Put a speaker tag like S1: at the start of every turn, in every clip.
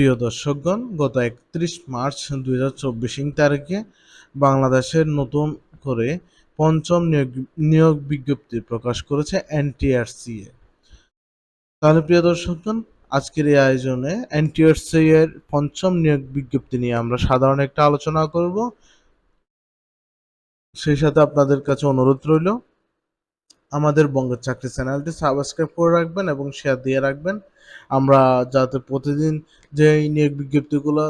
S1: প্রিয় দর্শকগণ, গত একত্রিশ মার্চ দুই হাজার তারিখে বাংলাদেশের নতুন করে পঞ্চম নিয়োগ নিয়োগ বিজ্ঞপ্তি প্রকাশ করেছে এনটিআরসিএ। তাহলে প্রিয় দর্শকগণ, আজকের এই আয়োজনে এনটিআরসি এর পঞ্চম নিয়োগ বিজ্ঞপ্তি নিয়ে আমরা সাধারণ একটা আলোচনা করব। সেই সাথে আপনাদের কাছে অনুরোধ রইল আমাদের বঙ্গের চাকরি চ্যানেলটি সাবস্ক্রাইব করে রাখবেন এবং শেয়ার দিয়ে রাখবেন। আমরা যাতে প্রতিদিন যে নিয়োগ বিজ্ঞপ্তিগুলো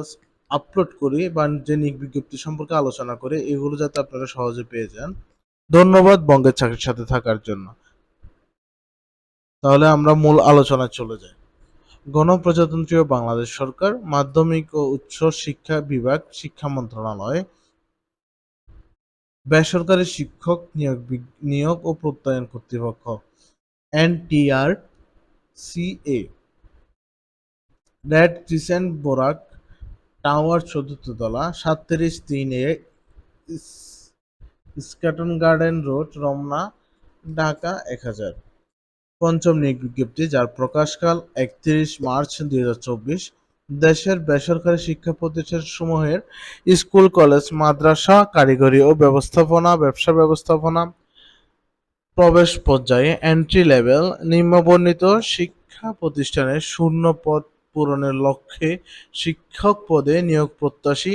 S1: আপলোড করি বা যে নিয়োগ বিজ্ঞপ্তি সম্পর্কে আলোচনা করি, এগুলো যাতে আপনারা সহজে পেয়ে যান। ধন্যবাদ বঙ্গের চাকরির সাথে থাকার জন্য। তাহলে আমরা মূল আলোচনায় চলে যাই। গণপ্রজাতন্ত্রী বাংলাদেশ সরকার মাধ্যমিক ও উচ্চ শিক্ষা বিভাগ শিক্ষা মন্ত্রণালয় বেসরকারি শিক্ষক নিয়োগ নিয়োগ ও প্রত্যয়ন কর্তৃপক্ষ, NTR CA Red Crescent Borak tower চতুর্থ তলা, সাতত্রিশ তিন A Eskaton garden road, Ramna, Dhaka এক হাজার। পঞ্চম নিয়োগ বিজ্ঞপ্তি, যার প্রকাশকাল একত্রিশ মার্চ দুই হাজার চব্বিশ দেশের বেসরকারি শিক্ষা প্রতিষ্ঠান সমূহের স্কুল, কলেজ, মাদ্রাসা, কারিগরি ও ব্যবস্থাপনা, ব্যবসা ব্যবস্থাপনা, প্রবেশ পর্যায়ে এন্ট্রি লেভেল নিম্নবর্ণিত শিক্ষা প্রতিষ্ঠানের শূন্য পদ পূরণের লক্ষ্যে শিক্ষক পদে নিয়োগ প্রত্যাশী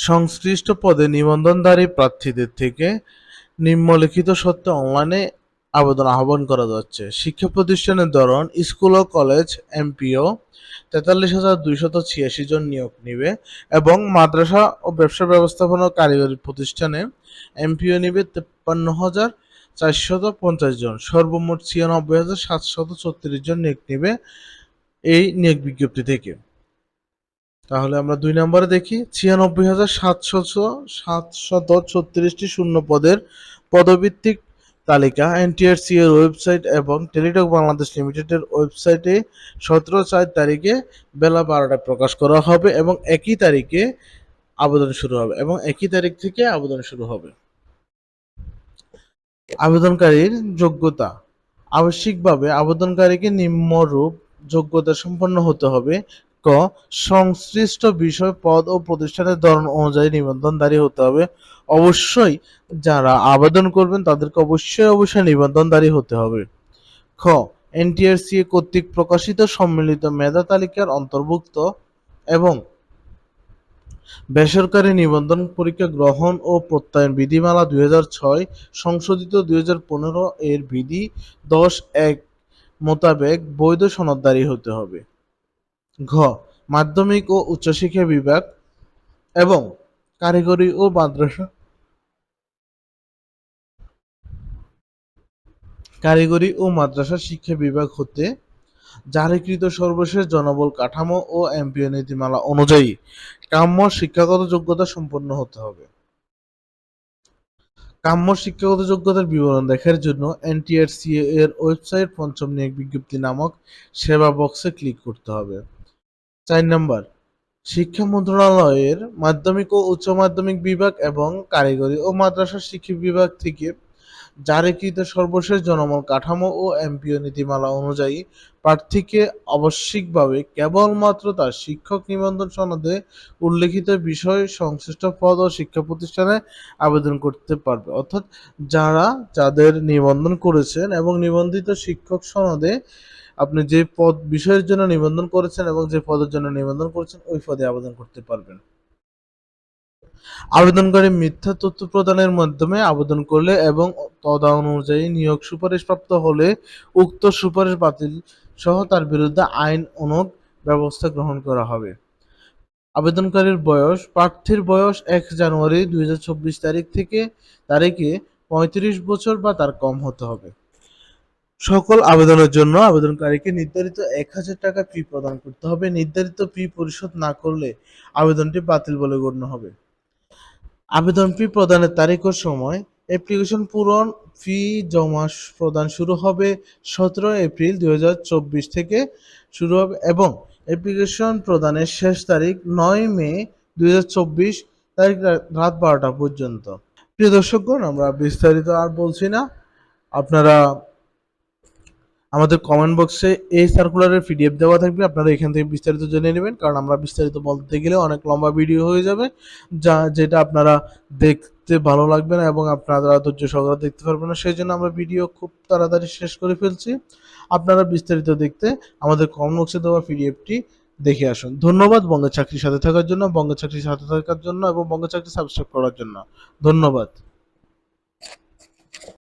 S1: সংশ্লিষ্ট পদে নিবন্ধনধারী প্রার্থীদের থেকে নিম্নলিখিত সত্ত্বে অনলাইনে আবেদন আহ্বান করা যাচ্ছে। শিক্ষা প্রতিষ্ঠানের ধরন, স্কুল ও কলেজ, এমপিও, তেতাল্লিশ হাজার দুইশত ছিয়াশি জন নিয়োগ নিবে এবং মাদ্রাসা ও ব্যবসা ব্যবস্থাপনা কারিগরি প্রতিষ্ঠানে এমপিও নিবে তেপ্পান্ন হাজার চারশত পঞ্চাশ জন। সর্বমোট ছিয়ানব্বই হাজার সাতশত ছত্রিশ জন নিয়োগ নিবে এই নিয়োগ বিজ্ঞপ্তি থেকে। তাহলে আমরা দুই নম্বরে দেখি, ছিয়ানব্বই হাজার সাতশত সাতশত ছত্রিশটি শূন্য পদের পদভিত্তিক তালিকা এনটিআরসি এর ওয়েবসাইট এবং টেলিটক বাংলাদেশ লিমিটেডের ওয়েবসাইটে সতেরো চার তারিখে বেলা বারোটায় প্রকাশ করা হবে এবং একই তারিখে আবেদন শুরু হবে এবং একই তারিখ থেকে আবেদন শুরু হবে। আবেদনকারীর যোগ্যতা। আবশ্যিকভাবে আবেদনকারীকে নিম্নরূপ যোগ্যতা সম্পন্ন হতে হবে। সংশ্লিষ্ট বিষয়, পদ ও প্রতিষ্ঠানের ধরন অনুযায়ী নিবন্ধনধারী হতে হবে। অবশ্যই যারা আবেদন করবেন তাদেরকে অবশ্যই অবশ্যই নিবন্ধনধারী হতে হবে। খ, এনটিআরসি কর্তৃক প্রকাশিত সম্মিলিত মেধা তালিকার অন্তর্ভুক্ত এবং বেসরকারি নিবন্ধন পরীক্ষা গ্রহণ ও প্রত্যয়ন বিধিমালা দুই হাজার ছয় সংশোধিত দুই হাজার পনেরো এর বিধি দশ এক মোতাবেক বৈধ সনদধারী হতে হবে। ঘ, মাধ্যমিক ও উচ্চশিক্ষা বিভাগ এবং কারিগরি ও মাদ্রাসা। কারিগরি ও মাদ্রাসা শিক্ষা বিভাগ হতে জারিকৃত সর্বশেষ জনবল কাঠামো ও এমপিও নীতিমালা অনুযায়ী কাম্য শিক্ষাগত যোগ্যতা সম্পন্ন হতে হবে। কাম্য শিক্ষাগত যোগ্যতার বিবরণ দেখার জন্য এনটিআরসিএ এর ওয়েবসাইট পঞ্চম নিয়োগ বিজ্ঞপ্তি নামক সেবা বক্সে ক্লিক করতে হবে। চার নম্বর, শিক্ষা মন্ত্রণালয়ের মাধ্যমিক ও উচ্চ মাধ্যমিক বিভাগ এবং কারিগরি ও মাদ্রাসা শিক্ষা বিভাগ থেকে জারিকৃত সর্বশেষ জনমল কাঠামো ও এমপিও নীতিমালা অনুযায়ী প্রার্থীকে আবশ্যিকভাবে কেবলমাত্র তার শিক্ষক নিবন্ধন সনদে উল্লেখিত বিষয় সংশ্লিষ্ট পদ ও শিক্ষা প্রতিষ্ঠানে আবেদন করতে পারবে। অর্থাৎ যারা যাদের নিবন্ধন করেছেন এবং নিবন্ধিত শিক্ষক সনদে আপনি যে পদ, বিষয়ের জন্য নিবন্ধন করেছেন এবং যে পদের জন্য নিবন্ধন করেছেন, ওই পদে আবেদন করতে পারবেন। আবেদনকারী মিথ্যা তথ্য প্রদানের মাধ্যমে আবেদন করলে এবং তদা অনুযায়ী নিয়োগ সুপারিশ প্রাপ্ত হলে উক্ত সুপারিশ বাতিল সহ তার বিরুদ্ধে আইন অনুগ ব্যবস্থা গ্রহণ করা হবে। আবেদনকারীর বয়স, প্রার্থীর বয়স এক জানুয়ারি দু হাজার চব্বিশ তারিখ থেকে তারিখে পঁয়ত্রিশ বছর বা তার কম হতে হবে। সকল আবেদনের জন্য আবেদনকারীকে নির্ধারিত এক হাজার টাকা ফি প্রদান করতে হবে। নির্ধারিত ফি পরিশোধ না করলে আবেদনটি বাতিল বলে গণ্য হবে। আবেদন ফি প্রদানের তারিখ ও সময়। অ্যাপ্লিকেশন পূরণ ফি জমা প্রদান শুরু হবে সতেরো এপ্রিল দু হাজার চব্বিশ থেকে শুরু হবে এবং অ্যাপ্লিকেশন প্রদানের শেষ তারিখ নয় মে দু হাজার চব্বিশ, তারিখ রাত বারোটা পর্যন্ত। প্রিয় দর্শকগণ, আমরা বিস্তারিত আর বলছি না। আপনারা আমাদের কমেন্ট বক্সে এই সার্কুলারের পিডিএফ দেওয়া থাকবে। আপনারা এখান থেকে বিস্তারিত জেনে নেবেন, কারণ আমরা বিস্তারিত বলতে গেলে অনেক লম্বা ভিডিও হয়ে যাবে, যা, যেটা আপনারা দেখতে ভালো লাগবে না এবং আপনারা ধৈর্য সহকারে দেখতে পারবেন না। সেই জন্য আমরা ভিডিও খুব তাড়াতাড়ি শেষ করে ফেলছি। আপনারা বিস্তারিত দেখতে আমাদের কমেন্ট বক্সে দেওয়া পিডিএফটি দেখে আসুন। ধন্যবাদ বঙ্গের চাকরির সাথে থাকার জন্য বঙ্গের চাকরির সাথে থাকার জন্য এবং বঙ্গের চাকরি সাবস্ক্রাইব করার জন্য। ধন্যবাদ।